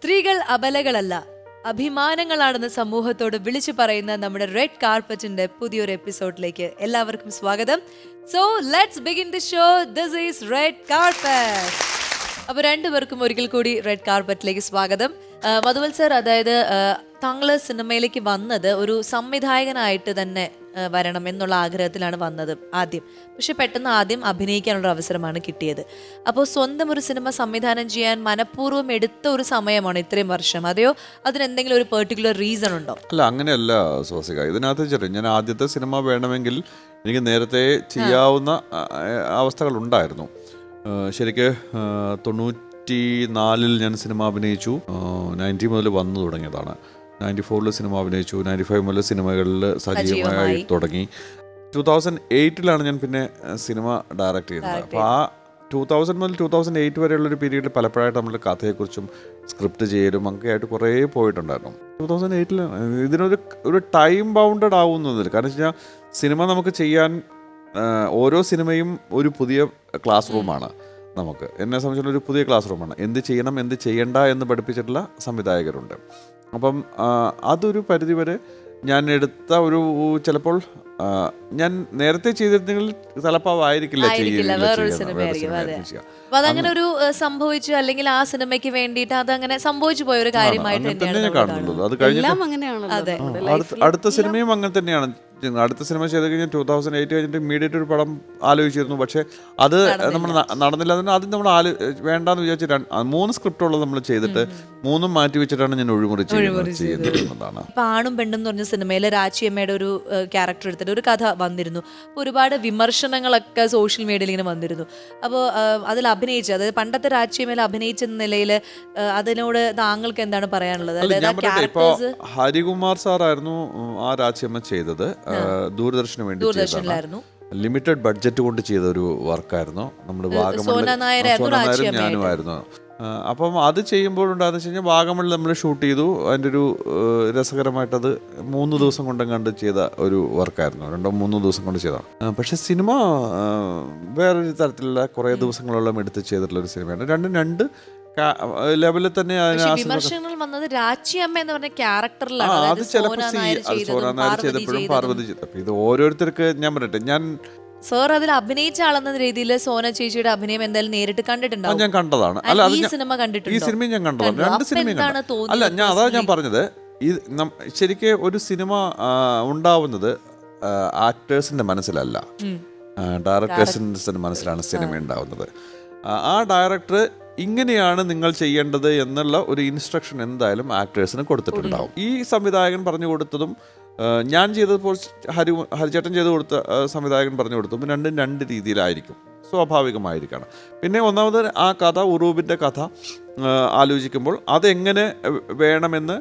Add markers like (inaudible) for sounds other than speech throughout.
സ്ത്രീകൾ അബലകളല്ല അഭിമാനങ്ങളാണെന്ന് സമൂഹത്തോട് വിളിച്ചു പറയുന്ന നമ്മുടെ റെഡ് കാർപ്പറ്റിന്റെ പുതിയൊരു എപ്പിസോഡിലേക്ക് എല്ലാവർക്കും സ്വാഗതം. So let's begin the show this is red carpet അപ്പോൾ രണ്ടുപേർക്കും ഒരിക്കൽ കൂടി റെഡ് കാർപ്പറ്റിലേക്ക് സ്വാഗതം. മധുവൽ സർ അതായത് താങ്കൾ സിനിമയിലേക്ക് വന്നത് ഒരു സംവിധായകനായിട്ട് തന്നെ വരണം എന്നുള്ള ആഗ്രഹത്തിലാണ് വന്നത് ആദ്യം. പക്ഷെ പെട്ടെന്ന് ആദ്യം അഭിനയിക്കാനുള്ള അവസരമാണ് കിട്ടിയത്. അപ്പോൾ സ്വന്തം ഒരു സിനിമ സംവിധാനം ചെയ്യാൻ മനഃപൂർവം എടുത്ത ഒരു സമയമാണ് ഇത്രയും വർഷം. അതെയോ? അതിനെന്തെങ്കിലും ഒരു പെർട്ടിക്കുലർ റീസൺ ഉണ്ടോ? അല്ല അങ്ങനെയല്ല സോസിക ഇതിനകത്ത് ചെറിയ ഞാൻ ആദ്യത്തെ സിനിമ വേണമെങ്കിൽ എനിക്ക് നേരത്തെ ചെയ്യാവുന്ന അവസ്ഥകൾ ഉണ്ടായിരുന്നു. ശരിക്ക് തൊണ്ണൂറ്റി നാലിൽ ഞാൻ സിനിമ അഭിനയിച്ചു. നയന്റി മുതൽ വന്നു തുടങ്ങിയതാണ്. നയന്റി ഫോറിൽ സിനിമ അഭിനയിച്ചു. നയന്റി ഫൈവ് മുതൽ സിനിമകളിൽ സജീവമായി. തുടങ്ങി. ടു തൗസൻഡ് എയ്റ്റിലാണ് ഞാൻ പിന്നെ സിനിമ ഡയറക്റ്റ് ചെയ്തത്. അപ്പോൾ ആ ടൂ തൗസൻഡ് മുതൽ ടൂ തൗസൻഡ് എയ്റ്റ് വരെയുള്ള ഒരു പീരീഡിൽ പലപ്പോഴായിട്ട് നമ്മൾ കഥയെക്കുറിച്ചും സ്ക്രിപ്റ്റ് ചെയ്യലും ആയിട്ട് കുറേ പോയിട്ടുണ്ടായിരുന്നു. ടൂ തൗസൻഡ് എയ്റ്റിൽ ഇതിനൊരു ഒരു ടൈം ബൗണ്ടഡ് ആവുന്നതിൽ കാരണം വെച്ച് കഴിഞ്ഞാൽ സിനിമ നമുക്ക് ചെയ്യാൻ ഓരോ സിനിമയും ഒരു പുതിയ ക്ലാസ് റൂമാണ് നമുക്ക്. എന്നെ സംബന്ധിച്ചുള്ള ഒരു പുതിയ ക്ലാസ് റൂമാണ്. എന്ത് ചെയ്യണം എന്ത് ചെയ്യണ്ട എന്ന് പഠിപ്പിച്ചിട്ടുള്ള സംവിധായകരുണ്ട്. അപ്പം അതൊരു പരിധിവരെ ഞാൻ എടുത്ത ഒരു ചിലപ്പോൾ ഞാൻ നേരത്തെ ചെയ്തിരുന്നെങ്കിൽ തലപ്പാവായിരിക്കില്ല ചെയ്യുക അതങ്ങനെ ഒരു സംഭവിച്ചു. അല്ലെങ്കിൽ ആ സിനിമയ്ക്ക് വേണ്ടിയിട്ട് അതങ്ങനെ സംഭവിച്ചു പോയ ഒരു കാര്യമായിട്ട് തന്നെയാണ് കാണുന്നത്. അത് ൽ. അടുത്ത സിനിമയും അങ്ങനെ തന്നെയാണ്. ചെയ്യുന്നത്. അടുത്ത സിനിമ ചെയ്ത് കഴിഞ്ഞാൽ ടൂ തൗസൻഡ് എയ്റ്റ് കഴിഞ്ഞിട്ട് ഇമ്മീഡിയറ്റ് ഒരു പടം ആലോചിച്ചിരുന്നു. പക്ഷേ അത് നമ്മൾ നടന്നില്ല അതിന് അത് നമ്മൾ ആലോ വേണ്ടാന്ന് വിചാരിച്ചിട്ട് മൂന്ന് സ്ക്രിപ്റ്റ് ഉള്ളത് നമ്മൾ ചെയ്തിട്ട് മൂന്നും മാറ്റി വെച്ചിട്ടാണ് ഞാൻ ഒഴിമുറി ചെയ്യുന്നത് ചെയ്യുന്നത് എന്നതാണ് ഇപ്പൊ ആണും പെണ്ണും എന്ന് പറഞ്ഞ സിനിമയിലെ രാജിയമ്മയുടെ ഒരു ക്യാരക്ടർ എടുത്തിട്ട് ഒരു കഥ വന്നിരുന്നു. ഒരുപാട് വിമർശനങ്ങളൊക്കെ സോഷ്യൽ മീഡിയയിൽ ഇങ്ങനെ വന്നിരുന്നു. അപ്പോൾ അതിൽ അഭിനയിച്ച അതായത് പണ്ടത്തെ രാജിയമ്മയിൽ അഭിനയിച്ച നിലയിൽ അതിനോട് താങ്കൾക്ക് എന്താണ് പറയാനുള്ളത്? അതായത് ഹരികുമാർ സാറായിരുന്നു ആ രാജ്യമ്മ ചെയ്തത്. ദൂരദർശന് വേണ്ടി ദൂരദർശനിലായിരുന്നു. ലിമിറ്റഡ് ബഡ്ജറ്റ് കൊണ്ട് ചെയ്ത ഒരു വർക്കായിരുന്നു. നമ്മുടെ രാച്ചിയമ്മയായിട്ട്. ഞാനുമായിരുന്നു. അപ്പം അത് ചെയ്യുമ്പോഴുണ്ടാകുന്ന വെച്ച് കഴിഞ്ഞാൽ വാഗമണ്ണിൽ നമ്മൾ ഷൂട്ട് ചെയ്തു. അതിന്റെ ഒരു രസകരമായിട്ടത് മൂന്ന് ദിവസം കൊണ്ടെങ്ങാണ്ട് ചെയ്ത ഒരു വർക്കായിരുന്നു. രണ്ടോ മൂന്ന് ദിവസം കൊണ്ട് ചെയ്തതാണ്. പക്ഷെ സിനിമ വേറൊരു തരത്തിലുള്ള കുറേ ദിവസങ്ങളോളം എടുത്ത് ചെയ്തിട്ടുള്ള ഒരു സിനിമയാണ്. രണ്ടും രണ്ട് ലെവലിൽ തന്നെ വിമർശനങ്ങൾ വന്നത് രാച്ചിയമ്മ എന്ന് പറഞ്ഞ ക്യാരക്ടറിലാണ് അത് ചിലപ്പോൾ സോന നായർ ചെയ്തപ്പോഴും പാർവതി ചെയ്തു ഇത് ഓരോരുത്തർക്ക് ഞാൻ പറയട്ടെ ഞാൻ സാർ അതിൽ അഭിനയിച്ച ആളെന്ന രീതിയിൽ സോന ചേച്ചിയുടെ അഭിനയം എന്തായാലും നേരിട്ട് കണ്ടിട്ടുണ്ടോ കണ്ടിട്ടുണ്ടാവും ഞാൻ കണ്ടതാണ്. അല്ല ഈ സിനിമ സിനിമ ഈ സിനിമയും ഞാൻ കണ്ടതാണ്. രണ്ട് സിനിമയും അല്ല ഞാൻ അതാ ഞാൻ? പറഞ്ഞത്. ഇത് ശരിക്ക് ഒരു സിനിമ ഉണ്ടാവുന്നത് ആക്ടേഴ്സിന്റെ മനസ്സിലല്ല. ഡയറക്ടേഴ്സിന്റെ മനസ്സിലാണ് സിനിമ ഉണ്ടാവുന്നത്. ആ ഡയറക്ടർ ഇങ്ങനെയാണ് നിങ്ങൾ ചെയ്യേണ്ടത് എന്നുള്ള ഒരു ഇൻസ്ട്രക്ഷൻ എന്തായാലും ആക്ടേഴ്സിന് കൊടുത്തിട്ടുണ്ടാവും. ഈ സംവിധായകൻ പറഞ്ഞു കൊടുത്തതും ഞാൻ ചെയ്തപ്പോൾ ഹരി ഹരിചേട്ടൻ ചെയ്ത് കൊടുത്ത സംവിധായകൻ പറഞ്ഞു കൊടുത്തതും രണ്ടും രണ്ട് രീതിയിലായിരിക്കും. സ്വാഭാവികമായിരിക്കണം. പിന്നെ ഒന്നാമത് ആ കഥ ഉറൂബിന്റെ കഥ ആലോചിക്കുമ്പോൾ അതെങ്ങനെ വേണമെന്ന്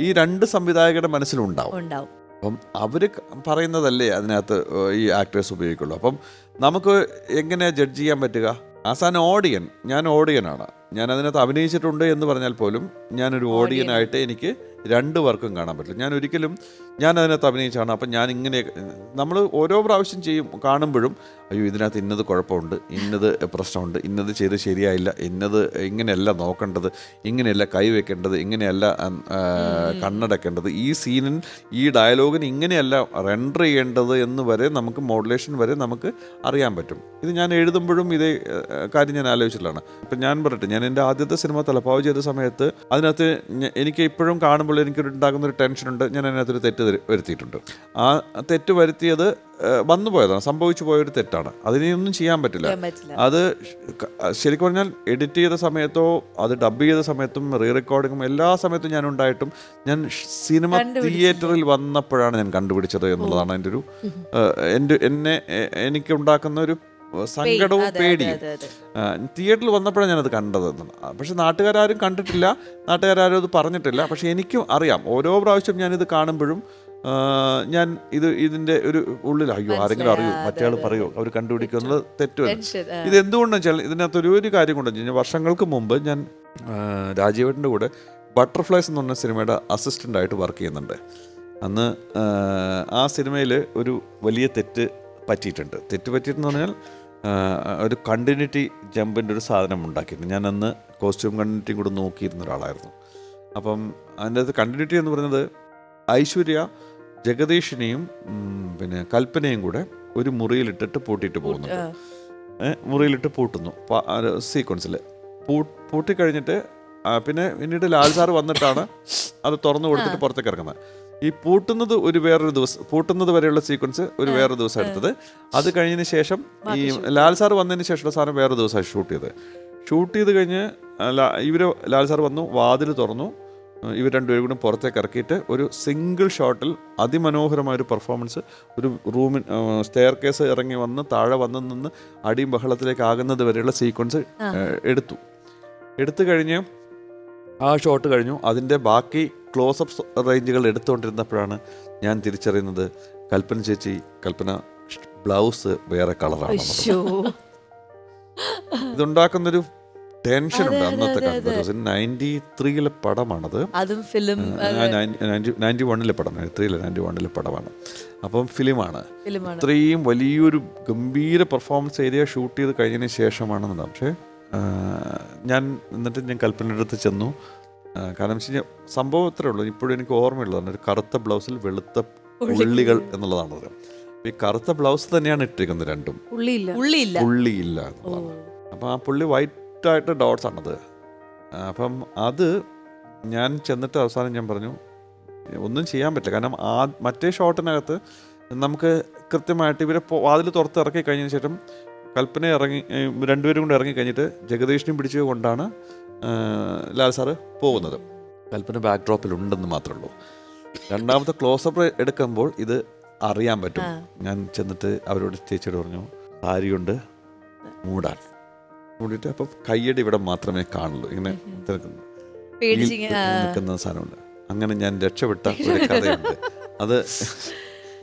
ഈ രണ്ട് സംവിധായകരുടെ മനസ്സിലുണ്ടാവും. ഉണ്ടാവും. അപ്പം അവർ പറയുന്നതല്ലേ അതിനകത്ത് ഈ ആക്ടേഴ്സ് ഉപയോഗിക്കുള്ളൂ. അപ്പം നമുക്ക് എങ്ങനെ ജഡ്ജ് ചെയ്യാൻ പറ്റുക? As an audience. ഞാൻ ഓഡിയനാണ്. ഞാൻ അതിനകത്ത് അഭിനയിച്ചിട്ടുണ്ട് എന്ന് പറഞ്ഞാൽ പോലും ഞാനൊരു ഓഡിയനായിട്ട് എനിക്ക് രണ്ട് വർക്കും കാണാൻ പറ്റില്ല. ഞാൻ ഒരിക്കലും ഞാൻ അതിനകത്ത് അഭിനയിച്ചാണ്. അപ്പം ഞാൻ ഇങ്ങനെ നമ്മൾ ഓരോ പ്രാവശ്യം ചെയ്യും കാണുമ്പോഴും അയ്യോ ഇതിനകത്ത് ഇന്നത് കുഴപ്പമുണ്ട് ഇന്നത് പ്രശ്നമുണ്ട് ഇന്നത് ചെയ്ത് ശരിയായില്ല ഇന്നത് ഇങ്ങനെയല്ല നോക്കേണ്ടത് ഇങ്ങനെയല്ല കൈവെക്കേണ്ടത് ഇങ്ങനെയല്ല കണ്ണടക്കേണ്ടത്. ഈ സീനിൽ ഈ ഡയലോഗിന് ഇങ്ങനെയല്ല റെൻഡർ ചെയ്യേണ്ടത് എന്ന് വരെ നമുക്ക് മോഡുലേഷൻ വരെ നമുക്ക് അറിയാൻ പറ്റും. ഇത് ഞാൻ എഴുതുമ്പോഴും ഇതേ കാര്യം ഞാൻ ആലോചിച്ചിട്ടുള്ളതാണ്. അപ്പം ഞാൻ പറയട്ടെ ഞാൻ എന്റെ ആദ്യത്തെ സിനിമ തലപ്പാവ് ചെയ്ത സമയത്ത് അതിനകത്ത് എനിക്ക് ഇപ്പോഴും കാണുമ്പോൾ എനിക്ക് ഉണ്ടാകുന്ന ഒരു ടെൻഷനുണ്ട് ഞാൻ അതിനകത്തൊരു തെറ്റ് വരു- വരുത്തിയിട്ടുണ്ട്. ആ തെറ്റ് വരുത്തിയത് വന്നു പോയതാണ്. സംഭവിച്ചു പോയൊരു തെറ്റാണ്. അതിനെയൊന്നും ചെയ്യാൻ പറ്റില്ല. അത് ശരിക്കും പറഞ്ഞാൽ എഡിറ്റ് ചെയ്ത സമയത്തോ അത് ഡബ് ചെയ്ത സമയത്തും റീ റെക്കോർഡിങ്ങും എല്ലാ സമയത്തും ഞാൻ ഉണ്ടായിട്ടും ഞാൻ സിനിമ തിയേറ്ററിൽ വന്നപ്പോഴാണ് ഞാൻ കണ്ടുപിടിച്ചത് എന്നുള്ളതാണ് എന്റെ ഒരു എന്റെ എന്നെ എനിക്ക് ഉണ്ടാക്കുന്ന ഒരു സങ്കടവും പേടിയും. തിയേറ്ററിൽ വന്നപ്പോഴാണ് ഞാനത് കണ്ടത്. പക്ഷെ നാട്ടുകാരും കണ്ടിട്ടില്ല നാട്ടുകാരും അത് പറഞ്ഞിട്ടില്ല. പക്ഷെ എനിക്കും അറിയാം. ഓരോ പ്രാവശ്യം ഞാനിത് കാണുമ്പോഴും ഞാൻ ഇത് ഇതിന്റെ ഒരു ഉള്ളിൽ അയ്യോ ആരെങ്കിലും അറിയോ? മറ്റേ ആൾ പറയോ? അവർ കണ്ടുപിടിക്കുന്നത് തെറ്റുമല്ല. ഇത് എന്തുകൊണ്ടെന്ന് വെച്ചാൽ ഇതിനകത്ത് ഒരു ഒരു കാര്യം കൊണ്ടെന്ന് വെച്ച് കഴിഞ്ഞാൽ വർഷങ്ങൾക്ക് മുമ്പ് ഞാൻ രാജീവേട്ടന്റെ കൂടെ ബട്ടർഫ്ലൈസ് എന്ന് പറഞ്ഞ സിനിമയുടെ അസിസ്റ്റന്റ് ആയിട്ട് വർക്ക് ചെയ്യുന്നുണ്ട്. അന്ന് ആ, സിനിമയിൽ ഒരു വലിയ തെറ്റ് പറ്റിയിട്ടുണ്ട്. തെറ്റ് പറ്റിയിട്ടെന്ന് പറഞ്ഞാൽ ഒരു കണ്ടിന്യൂറ്റി ജമ്പിന്റെ ഒരു സാധനം ഉണ്ടാക്കിയിട്ടുണ്ട് ഞാൻ അന്ന് കോസ്റ്റ്യൂം കണ്ടിന്യൂറ്റി കൂടെ നോക്കിയിരുന്ന ഒരാളായിരുന്നു. അപ്പം അതിന്റെ അകത്ത് കണ്ടിന്യൂറ്റി എന്ന് പറയുന്നത് ഐശ്വര്യ ജഗദീഷിനെയും പിന്നെ കൽപ്പനയും കൂടെ ഒരു മുറിയിലിട്ടിട്ട് പൂട്ടിയിട്ട് പോകുന്നുണ്ട്. മുറിയിലിട്ട് പൂട്ടുന്നു. സീക്വൻസിൽ പൂ പൂട്ടിക്കഴിഞ്ഞിട്ട് പിന്നെ പിന്നീട് ലാൽ സാർ വന്നിട്ടാണ് അത് തുറന്നു കൊടുത്തിട്ട് പുറത്തേക്ക് ഇറങ്ങുന്നത്. ഈ പൂട്ടുന്നത് ഒരു വേറൊരു ദിവസം പൂട്ടുന്നത് വരെയുള്ള സീക്വൻസ് ഒരു വേറൊരു ദിവസം എടുത്തത്. അത് കഴിഞ്ഞതിന് ശേഷം ഈ ലാൽ സാർ വന്നതിന് ശേഷമുള്ള സാധനം വേറെ ദിവസമാണ് ഷൂട്ട് ചെയ്തത്. ഷൂട്ട് ചെയ്ത് കഴിഞ്ഞ് ഇവർ ലാൽ സാർ വന്നു വാതിൽ തുറന്നു. ഇവർ രണ്ടുപേരും കൂടി പുറത്തേക്ക് ഇറക്കിയിട്ട് ഒരു സിംഗിൾ ഷോട്ടിൽ അതിമനോഹരമായ ഒരു പെർഫോമൻസ് ഒരു റൂമിൻ സ്റ്റെയർ കേസ് ഇറങ്ങി വന്ന് താഴെ വന്ന് നിന്ന് അടിയും ബഹളത്തിലേക്ക് ആകുന്നത് വരെയുള്ള സീക്വൻസ് എടുത്തു. എടുത്തു കഴിഞ്ഞ് ആ ഷോട്ട് കഴിഞ്ഞു. അതിന്റെ ബാക്കി ക്ലോസപ്പ് റേഞ്ചുകൾ എടുത്തുകൊണ്ടിരുന്നപ്പോഴാണ് ഞാൻ തിരിച്ചറിയുന്നത് കൽപ്പന ചേച്ചി കൽപ്പന ബ്ലൗസ് വേറെ കളറാണ്. ഇതുണ്ടാക്കുന്നൊരു ടെൻഷൻ ഉണ്ട് അന്നത്തെ കാലത്ത്. നയന്റി ത്രീയിലെ പടമാണത്. അതും ഫിലിം നയന്റി വണ്ണിലെ പടം ത്രീയിലെ നയന്റി വണ്ണിലെ പടമാണ്. അപ്പം ഫിലിമാണ്. ഇത്രയും വലിയൊരു ഗംഭീര പെർഫോമൻസ് ഏരിയ ഷൂട്ട് ചെയ്ത് കഴിഞ്ഞതിന് ശേഷമാണെന്നുണ്ട്. പക്ഷേ ഞാൻ എന്നിട്ട് ഞാൻ കൽപ്പനയുടെ അടുത്ത് ചെന്നു. കാരണം വെച്ച് കഴിഞ്ഞാൽ സംഭവം ഇത്രേ ഉള്ളൂ. ഇപ്പോഴും എനിക്ക് ഓർമ്മയുള്ളതാണ് ഒരു കറുത്ത ബ്ലൗസിൽ വെളുത്ത ഉള്ളികൾ എന്നുള്ളതാണ് അപ്പൊ ഈ കറുത്ത ബ്ലൗസ് തന്നെയാണ് ഇട്ടിരിക്കുന്നത് രണ്ടും. പുള്ളിയില്ല ഉള്ളിയില്ല. എന്നുള്ളതാണ്. അപ്പം ആ പുള്ളി വൈറ്റ് ആയിട്ട് ഡോട്ട്സ് ആണത്. അപ്പം അത് ഞാൻ ചെന്നിട്ട് അവസാനം ഞാൻ പറഞ്ഞു ഒന്നും ചെയ്യാൻ പറ്റില്ല. കാരണം ആ മറ്റേ ഷോട്ടിനകത്ത് നമുക്ക് കൃത്യമായിട്ട് ഇവരെ വാതിൽ തുറത്ത് ഇറക്കി കഴിഞ്ഞതിന് ശേഷം കൽപ്പന ഇറങ്ങി രണ്ടുപേരും കൂടെ ഇറങ്ങി കഴിഞ്ഞിട്ട് ജഗദീഷിനെയും പിടിച്ചത് കൊണ്ടാണ് ലാൽ സാറ് പോകുന്നത്. കൽപ്പന ബാക്ക് ഡ്രോപ്പിൽ ഉണ്ടെന്ന് മാത്രമേ ഉള്ളൂ. രണ്ടാമത്തെ ക്ലോസപ്പ് എടുക്കുമ്പോൾ ഇത് അറിയാൻ പറ്റും. ഞാൻ ചെന്നിട്ട് അവരോട് ചേച്ചിയോട് പറഞ്ഞു സാരി കൊണ്ട് മൂടാൻ. മൂടിയിട്ട് അപ്പം കയ്യടി ഇവിടെ മാത്രമേ കാണുള്ളൂ. പേടിച്ച് ഇങ്ങനെ, നിൽക്കുന്ന സാധനമുണ്ട്. അങ്ങനെ ഞാൻ രക്ഷപ്പെട്ട ഒരു (laughs) കഥയുണ്ട്. അത്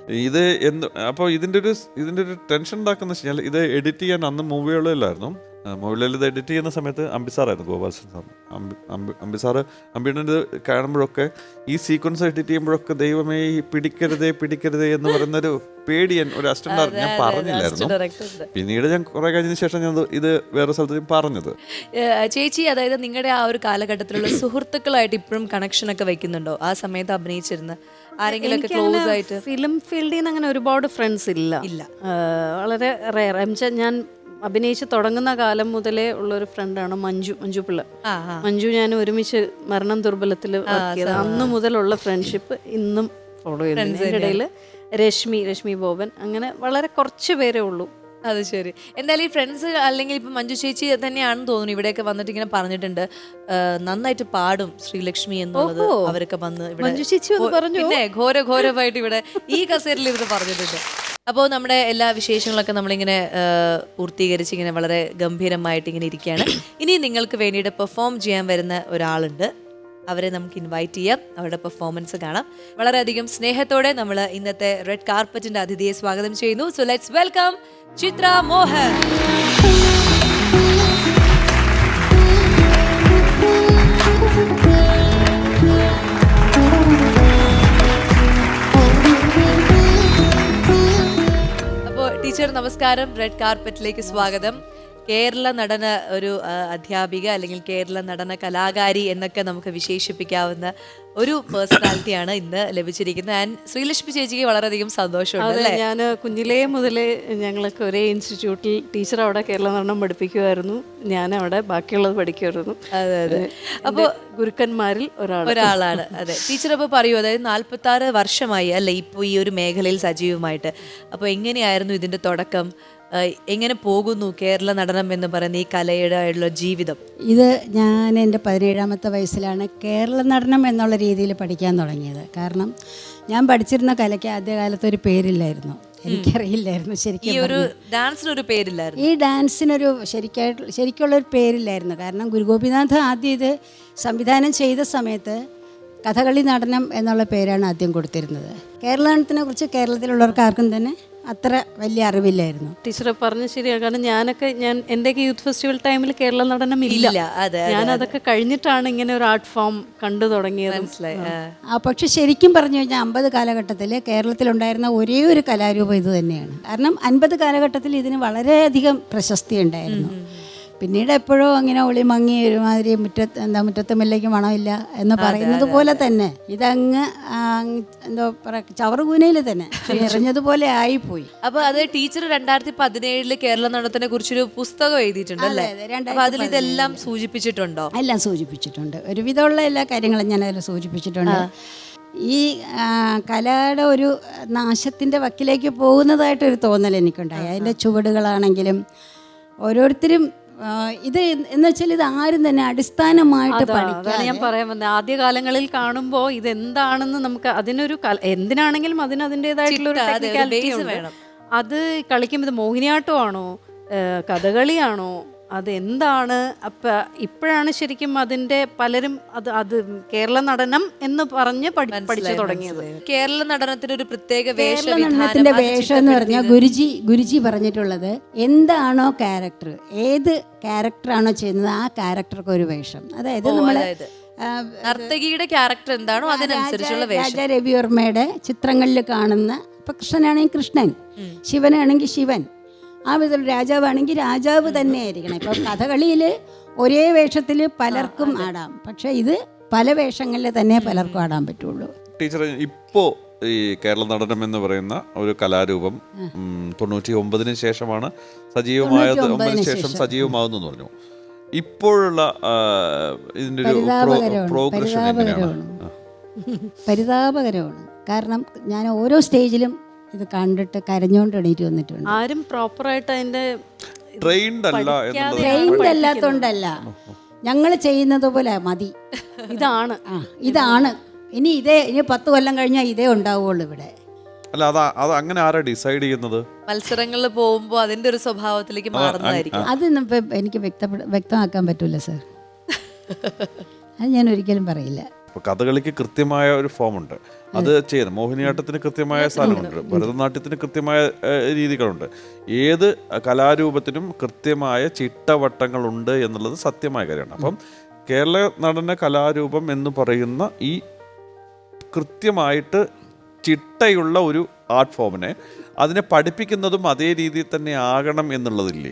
ഇത് എന്ത് അപ്പോൾ ഇതിന്റെ ഒരു ഇതിന്റെ ഒരു ടെൻഷൻ ഉണ്ടാക്കുന്ന വെച്ച് കഴിഞ്ഞാൽ ഇത് എഡിറ്റ് ചെയ്യാൻ അന്ന് മൂവികളിലായിരുന്നു മൂവികളിൽ ഇത് എഡിറ്റ് ചെയ്യുന്ന സമയത്ത് അംബിസാറായിരുന്നു ഗോപാൽ സാർ അമ്പി അമ്പി അംബിസാറ് അമ്പിയുടെ ഇത് കാണുമ്പോഴൊക്കെ ഈ സീക്വൻസ് എഡിറ്റ് ചെയ്യുമ്പോഴൊക്കെ ദൈവമേ ഈ പിടിക്കരുതേ പിടിക്കരുതേ എന്ന് പറയുന്നൊരു പേടിയൻ ഒരു അസിസ്റ്റന്റ് ഞാൻ പറഞ്ഞില്ലായിരുന്നു. പിന്നീട് ഞാൻ കുറെ കഴിഞ്ഞതിന് ശേഷം ഞാൻ ഇത് വേറെ സ്ഥലത്ത് പറഞ്ഞത്. ചേച്ചി അതായത് നിങ്ങളുടെ ആ ഒരു കാലഘട്ടത്തിലുള്ള (coughs) സുഹൃത്തുക്കളായിട്ട് ഇപ്പോഴും കണക്ഷൻ ഒക്കെ വെക്കുന്നുണ്ടോ? ആ സമയത്ത് അഭിനയിച്ചിരുന്ന ആരെങ്കിലും ഒക്കെ ക്ലോസ് ആയിട്ട്? ഫിലിം ഫീൽഡിൽ നിന്ന് അങ്ങനെ ഒരുപാട് ഫ്രണ്ട്സ് ഇല്ല. ഇല്ല. വളരെ റെയർ എന്നുവെച്ചാൽ ഞാൻ അഭിനയിച്ച് തുടങ്ങുന്ന കാലം മുതലേ ഉള്ള ഒരു ഫ്രണ്ടാണ് മഞ്ജു മഞ്ജു പിള്ള. മഞ്ജു ഞാൻ ഒരുമിച്ച് മരണം ദുർബലത്തിൽ അന്ന് മുതലുള്ള ഫ്രണ്ട്ഷിപ്പ് ഇന്നും ഫോളോ ചെയ്യുന്നു. ഇടയിൽ രശ്മി രശ്മി ബോബൻ അങ്ങനെ വളരെ കുറച്ച് പേരേ ഉള്ളൂ. അത് ശരി. എന്തായാലും ഈ ഫ്രണ്ട്സ് അല്ലെങ്കിൽ ഇപ്പം മഞ്ജു ചേച്ചി തന്നെയാണെന്ന് തോന്നുന്നു ഇവിടെയൊക്കെ വന്നിട്ട് ഇങ്ങനെ പറഞ്ഞിട്ടുണ്ട്. ആ, നന്നായിട്ട് പാടും ശ്രീലക്ഷ്മി എന്നുള്ളത് അവരൊക്കെ വന്ന് ഇവിടെ മഞ്ജു ചേച്ചി പറഞ്ഞു ഓ, പറഞ്ഞോ? പിന്നെ ഘോര ഘോരമായിട്ട് ഇവിടെ ഈ കസേരയിൽ ഇരുന്ന് പറഞ്ഞിട്ടുണ്ട്. അപ്പോൾ നമ്മുടെ എല്ലാ വിശേഷങ്ങളൊക്കെ നമ്മളിങ്ങനെ ആ, പൂർത്തീകരിച്ച് ഇങ്ങനെ വളരെ ഗംഭീരമായിട്ട് ഇങ്ങനെ ഇരിക്കുകയാണ്. ഇനി നിങ്ങൾക്ക് വേണ്ടിയിട്ട് പെർഫോം ചെയ്യാൻ വരുന്ന ഒരാളുണ്ട്. അവരെ നമുക്ക് ഇൻവൈറ്റ് ചെയ്യാം. അവരുടെ പെർഫോമൻസ് കാണാം. വളരെയധികം സ്നേഹത്തോടെ നമ്മൾ ഇന്നത്തെ റെഡ് കാർപ്പറ്റിന്റെ അതിഥിയെ സ്വാഗതം ചെയ്യുന്നു. So let's welcome Chitra Mohan teacher നമസ്കാരം. റെഡ് കാർപ്പറ്റിലേക്ക് സ്വാഗതം. കേരള നടന ഒരു അധ്യാപിക അല്ലെങ്കിൽ കേരള നടന കലാകാരി എന്നൊക്കെ നമുക്ക് വിശേഷിപ്പിക്കാവുന്ന ഒരു പേഴ്സണാലിറ്റിയാണ് ഇന്ന് ലഭിച്ചിരിക്കുന്നത്. ആൻഡ് ശ്രീലക്ഷ്മി ചേച്ചിക്ക് വളരെയധികം സന്തോഷമുണ്ട് ഞാൻ കുഞ്ഞിലേ മുതലേ ഞങ്ങൾക്ക് ഒരേ ഇൻസ്റ്റിറ്റ്യൂട്ടിൽ ടീച്ചർ അവിടെ കേരള നടനം പഠിപ്പിക്കുമായിരുന്നു. ഞാൻ അവിടെ ബാക്കിയുള്ളത് പഠിക്കുമായിരുന്നു. അതെ അതെ. അപ്പോൾ ഗുരുക്കന്മാരിൽ ഒരാൾ ഒരാളാണ്. (laughs) അതെ. ടീച്ചർ അപ്പോൾ പറയൂ അതായത് നാൽപ്പത്തി വർഷമായി അല്ലേ ഇപ്പോൾ ഈ ഒരു മേഖലയിൽ സജീവമായിട്ട്. അപ്പോൾ എങ്ങനെയായിരുന്നു ഇതിന്റെ തുടക്കം? എങ്ങനെ പോകുന്നു കേരള നടനം എന്ന് പറയുന്ന ഈ കലയുടെ ആയിട്ടുള്ള ജീവിതം? ഇത് ഞാൻ എന്റെ പതിനേഴാമത്തെ വയസ്സിലാണ് കേരള നടനം എന്നുള്ള രീതിയിൽ പഠിക്കാൻ തുടങ്ങിയത്. കാരണം ഞാൻ പഠിച്ചിരുന്ന കലയ്ക്ക് ആദ്യകാലത്ത് ഒരു പേരില്ലായിരുന്നു എനിക്കറിയില്ലായിരുന്നു ശരിക്കും ഈ ഒരു ഡാൻസിന് ഒരു പേരില്ലായിരുന്നു. ഈ ഡാൻസിനൊരു ശരിക്കായിട്ട് ശരിക്കുള്ളൊരു പേരില്ലായിരുന്നു. കാരണം ഗുരു ഗോപിനാഥ് ആദ്യം ഇത് സംവിധാനം ചെയ്ത സമയത്ത് കഥകളി നടനം എന്നുള്ള പേരാണ് ആദ്യം കൊടുത്തിരുന്നത്. കേരള നടനത്തിനെ കുറിച്ച് കേരളത്തിലുള്ളവർക്ക് ആർക്കും തന്നെ അത്ര വലിയ അറിവില്ലായിരുന്നു. ടീച്ചറെ പറഞ്ഞ ശരിയാണ്. കാരണം ഞാനൊക്കെ ഞാൻ എന്റെയൊക്കെ യൂത്ത് ഫെസ്റ്റിവൽ ടൈമിൽ കേരള നടനം ഇല്ല ഞാൻ അതൊക്കെ കഴിഞ്ഞിട്ടാണ് ഇങ്ങനെ ഒരു ആർട്ട് ഫോം കണ്ടു തുടങ്ങിയത്. മനസ്സിലായി. ആ. പക്ഷെ ശരിക്കും പറഞ്ഞു കഴിഞ്ഞാൽ അമ്പത് കാലഘട്ടത്തിൽ കേരളത്തിലുണ്ടായിരുന്ന ഒരേ ഒരു കലാരൂപം ഇത് തന്നെയാണ്. കാരണം അൻപത് കാലഘട്ടത്തിൽ ഇതിന് വളരെയധികം പ്രശസ്തി ഉണ്ടായിരുന്നു. പിന്നീട് എപ്പോഴോ അങ്ങനെ ഒളി മങ്ങി ഒരുമാതിരി മുറ്റത്ത് എന്താ മുറ്റത്തെ മുല്ലയ്ക്ക് മണമില്ല എന്ന് പറയുന്നത് പോലെ തന്നെ. ഇതങ്ങ് എന്തോ പറയുക ചവറുകൂനയിൽ തന്നെ. (laughs) എറിഞ്ഞതുപോലെ ആയിപ്പോയി. അപ്പൊ അത് ടീച്ചർ രണ്ടായിരത്തി പതിനേഴിൽ കേരള നടത്തിനെ കുറിച്ചൊരു പുസ്തകം എഴുതിയിട്ടുണ്ട് അല്ലേ? അപ്പൊ അതിൽ ഇതെല്ലാം സൂചിപ്പിച്ചിട്ടുണ്ടോ? എല്ലാം സൂചിപ്പിച്ചിട്ടുണ്ട്. ഒരുവിധമുള്ള എല്ലാ കാര്യങ്ങളും ഞാൻ അതിൽ സൂചിപ്പിച്ചിട്ടുണ്ട്. ഈ കലയുടെ ഒരു നാശത്തിന്റെ വക്കിലേക്ക് പോകുന്നതായിട്ടൊരു തോന്നൽ എനിക്കുണ്ടായി. അതിന്റെ ചുവടുകളാണെങ്കിലും ഓരോരുത്തരും ഇത് എന്ന് വെച്ചാൽ ഇത് ആരും തന്നെ അടിസ്ഥാനമായിട്ട് പഠിക്കാതെ ഞാൻ പറയാൻ വന്നത് ആദ്യകാലങ്ങളിൽ കാണുമ്പോൾ ഇത് എന്താണെന്ന് നമുക്ക് അതിനൊരു കല- എന്തിനാണെങ്കിലും അതിന് അതിന്റെതായിട്ടുള്ള. വേണം. അത് കളിക്കുമ്പോൾ ഇത് മോഹിനിയാട്ടമാണോ കഥകളിയാണോ അത് അപ്പം ഇപ്പോഴാണ് ശരിക്കും അതിന്റെ പലരും അത് അത് കേരള നടനം എന്ന് പറഞ്ഞ് പഠി- പഠിച്ചു തുടങ്ങിയത്. കേരള നടനത്തിന് ഒരു പ്രത്യേക കേരള നടനത്തിന്റെ വേഷം എന്ന് പറഞ്ഞാൽ ഗുരുജി ഗുരുജി പറഞ്ഞിട്ടുള്ളത് എന്താണോ ക്യാരക്ടർ ഏത് ക്യാരക്ടറാണോ ചെയ്യുന്നത് ആ ക്യാരക്ടർക്ക് ഒരു വേഷം. അതായത് നമ്മൾ അതായത് നർത്തകിയുടെ ക്യാരക്ടർ എന്താണോ അതിനനുസരിച്ചുള്ള വേഷം. രാജാ രവിവർമ്മയുടെ ചിത്രങ്ങളിൽ കാണുന്ന ഇപ്പൊ കൃഷ്ണനാണെങ്കിൽ കൃഷ്ണൻ ശിവനാണെങ്കിൽ ശിവൻ ആ വിധത്തിൽ രാജാവാണെങ്കിൽ രാജാവ് തന്നെ ആയിരിക്കണം ഇപ്പം കഥകളിയിൽ ഒരേ വേഷത്തിൽ പലർക്കും ആടാം. പക്ഷേ ഇത് പല വേഷങ്ങളിൽ തന്നെ പലർക്കും ആടാൻ പറ്റുള്ളൂ. ടീച്ചർ ഇപ്പോൾ ഈ കേരള നടനം എന്ന് പറയുന്ന ഒരു കലാരൂപം തൊണ്ണൂറ്റി ഒമ്പതിന് ശേഷമാണ് സജീവമായത് ഒമ്പതിന് ശേഷം. സജീവമാകുന്നു എന്ന് പറഞ്ഞു. ഇപ്പോഴുള്ള ഇതിന്റെ ഇതിന്റെ ഒരു പ്രോഗ്രഷൻ പരിതാപകരമാണ്. പരിതാപകരമാണ്. കാരണം ഞാൻ ഓരോ സ്റ്റേജിലും ഇത് കണ്ടിട്ട് കരഞ്ഞോണ്ട് എണീറ്റ് വന്നിട്ടുണ്ട്. ആരും പ്രോപ്പറായിട്ട് അതിന്റെ ട്രെയിൻഡ് അല്ല എന്നുള്ളത്. ട്രെയിൻഡ് അല്ലാത്തോണ്ടല്ല. ഞങ്ങൾ ചെയ്യുന്നത് പോലെ മതി. ഇതാണ്. ആ ഇതാണ്. ഇനി ഇതേ ഇനി പത്ത് കൊല്ലം കഴിഞ്ഞാൽ ഇതേ ഉണ്ടാവുള്ളൂ ഇവിടെ. അല്ല അത് അത് അങ്ങനെ ആരാ ഡിസൈഡ് ചെയ്യുന്നത്? മത്സരങ്ങളിൽ പോകുമ്പോൾ അതിന്റെ ഒരു സ്വഭാവത്തിലേക്ക് മാറുന്നതായിരിക്കും. അത് ഇപ്പം എനിക്ക് വ്യക്തപ്പെട വ്യക്തമാക്കാൻ പറ്റൂല സർ (laughs) അത് ഞാൻ ഒരിക്കലും പറയില്ല. ഇപ്പൊ കഥകളിക്ക് കൃത്യമായ ഒരു ഫോം ഉണ്ട്. അത് ചെയ്യുന്നത് മോഹിനിയാട്ടത്തിന് കൃത്യമായ സ്ഥലമുണ്ട്. ഭരതനാട്യത്തിന് കൃത്യമായ രീതികളുണ്ട്. ഏത് കലാരൂപത്തിനും കൃത്യമായ ചിട്ടവട്ടങ്ങളുണ്ട് എന്നുള്ളത് സത്യമായ കാര്യമാണ്. അപ്പം കേരള നടന കലാരൂപം എന്ന് പറയുന്ന ഈ കൃത്യമായിട്ട് ചിട്ടയുള്ള ഒരു ആർട്ട് ഫോമിനെ അതിനെ പഠിപ്പിക്കുന്നതും അതേ രീതിയിൽ തന്നെ ആകണം എന്നുള്ളതില്ലേ?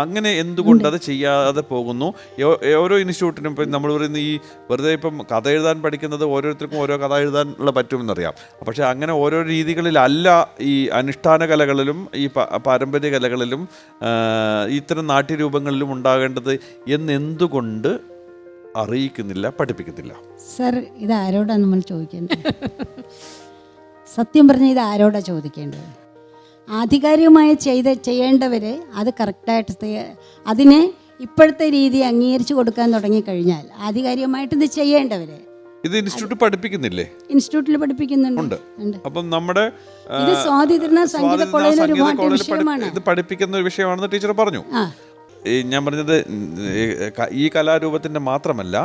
അങ്ങനെ എന്തുകൊണ്ട് അത് ചെയ്യാതെ പോകുന്നു? ഓരോ ഇൻസ്റ്റിറ്റ്യൂട്ടിനും ഇപ്പം നമ്മൾ പറയുന്ന ഈ വെറുതെ ഇപ്പം കഥ എഴുതാൻ പഠിക്കുന്നത് ഓരോരുത്തർക്കും ഓരോ കഥ എഴുതാനുള്ള പറ്റുമെന്നറിയാം. പക്ഷെ അങ്ങനെ ഓരോ രീതികളിലല്ല ഈ അനുഷ്ഠാന കലകളിലും ഈ പാരമ്പര്യ കലകളിലും ഇത്തരം നാട്യരൂപങ്ങളിലും ഉണ്ടാകേണ്ടത് എന്നെന്തുകൊണ്ട് അറിയിക്കുന്നില്ല പഠിപ്പിക്കുന്നില്ല? സർ ഇത് ആരോടാണ് നമ്മൾ ചോദിക്കേണ്ടത്? സത്യം പറഞ്ഞാൽ ഇത് ആരോടാ ചോദിക്കേണ്ടത്? ആധികാരികമായി ചെയ്ത് ചെയ്യേണ്ടവർ അത് കറക്റ്റായിട്ട് അതിനെ ഇപ്പോഴത്തെ രീതി അംഗീകരിച്ചു കൊടുക്കാൻ തുടങ്ങിക്കഴിഞ്ഞാൽ ആധികാരികമായിട്ട് ഇത് ചെയ്യേണ്ടവർ ഇത് ഇൻസ്റ്റിറ്റ്യൂട്ട് പഠിപ്പിക്കുന്നില്ലേ? ഇൻസ്റ്റിറ്റ്യൂട്ടിൽ പഠിപ്പിക്കുന്നുണ്ട്. അപ്പം നമ്മുടെ ഇത് സ്വാതിതിരുന്ന സംഗീത കോളേജിൽ ഒരു സംഗീത പാഠ്യ വിഷയമാണ്. ഇത് പഠിപ്പിക്കുന്ന ഒരു വിഷയമാണെന്ന് ടീച്ചർ പറഞ്ഞു. ഞാൻ പറഞ്ഞത് ഈ കലാരൂപത്തിന്റെ മാത്രമല്ല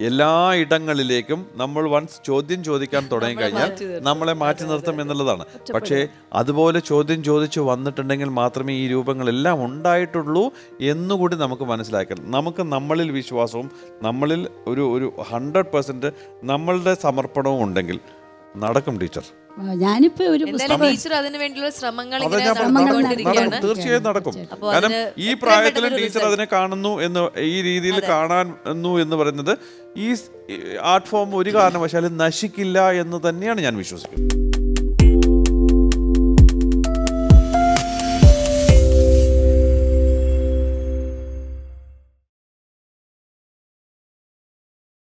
എല്ലാ ഇടങ്ങളിലേക്കും നമ്മൾ വൺസ് ചോദ്യം ചോദിക്കാൻ തുടങ്ങി കഴിഞ്ഞാൽ നമ്മളെ മാറ്റി നിർത്തും എന്നുള്ളതാണ്. പക്ഷേ അതുപോലെ ചോദ്യം ചോദിച്ച് വന്നിട്ടുണ്ടെങ്കിൽ മാത്രമേ ഈ രൂപങ്ങളെല്ലാം ഉണ്ടായിട്ടുള്ളൂ എന്നുകൂടി നമുക്ക് മനസ്സിലാക്കണം നമുക്ക് നമ്മളിൽ വിശ്വാസവും നമ്മളിൽ ഒരു ഒരു ഹൺഡ്രഡ് പെർസെന്റ് നമ്മളുടെ സമർപ്പണവും ഉണ്ടെങ്കിൽ നടക്കും ടീച്ചർ. ഞാനിപ്പോ ഒരു എന്തായാലും ടീച്ചർ അതിന് വേണ്ടിയുള്ള ശ്രമങ്ങൾ അതാ ഇങ്ങനെ ഞാൻ നടക്കും. തീർച്ചയായും നടക്കും. അപ്പോ കാരണം അതിന് ഈ എത്രയും പ്രായത്തിലും ടീച്ചർ അതിനെ കാണുന്നു എന്ന് ഈ രീതിയിൽ കാണുന്നു എന്ന് പറയുന്നത് ഈ ആർട്ട് ഫോം ഒരു കാരണവശാലും നശിക്കില്ല എന്ന് തന്നെയാണ് ഞാൻ വിശ്വസിക്കുന്നത്.